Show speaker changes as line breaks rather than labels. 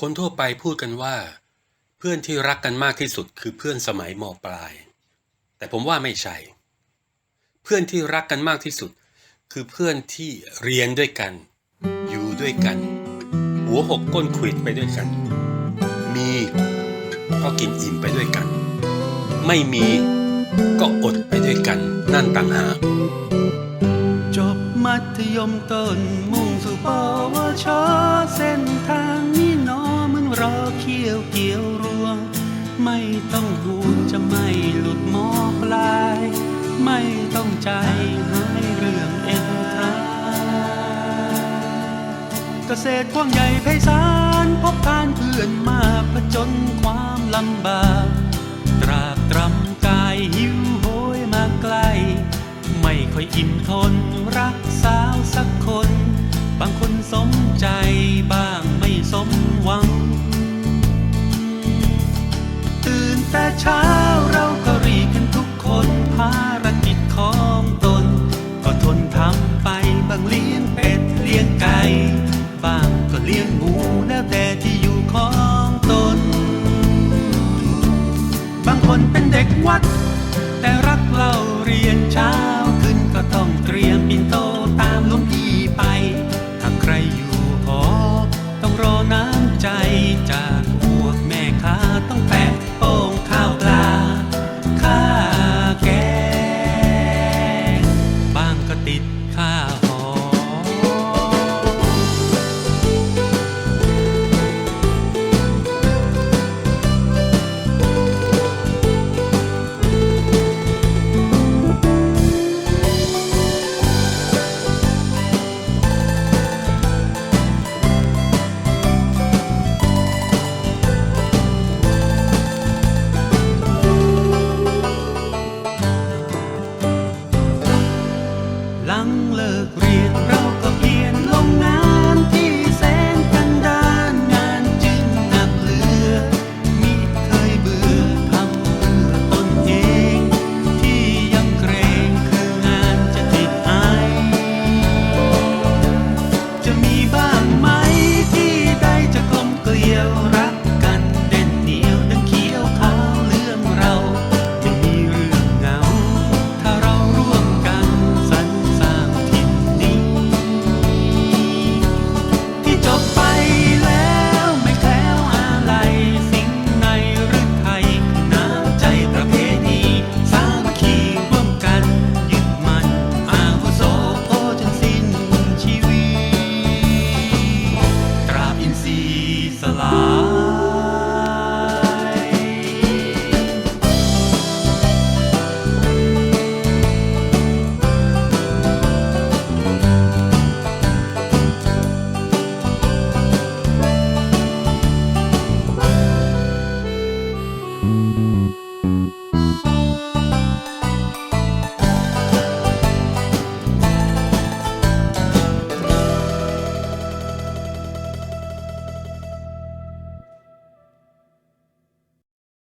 คนทั่วไปพูดกันว่า เพื่อนที่รักกันมากที่สุดคือเพื่อนสมัยมปลาย แต่ผมว่าไม่ใช่ เพื่อนที่รักกันมากที่สุด คือเพื่อนที่เรียนด้วยกัน อยู่ด้วยกัน หัวหกก้นขวิดไปด้วยกัน มีก็กินอิ่มไปด้วยกัน ไม่มีก็อดไปด้วยกันนั่นต่างหาก
จบมัธยมต้นมุ่งสู่ปวช ต้องห่วงจะไม่หลุดมอปลาย ไม่ต้องใจหายเรื่องเอ็นทรายเกษตรกว้างใหญ่ไพศาลพบการเพื่อนมาผจญความลำบาก ตราตรำกายหิวโหยมาไกล ไม่ค่อยอิ่มทนรักสาวสักคน บางคนสมใจบ้างไม่สมหวัง เช้าเราก็รีกันทุกคนภารกิจของตน ก็ทนทำไปบางเลี้ยงเป็ดเลี้ยงไก่บางก็เลี้ยงหมูแล้วแต่ที่อยู่ของตน บางคนเป็นเด็กวัด แต่รักเรา ชีวิ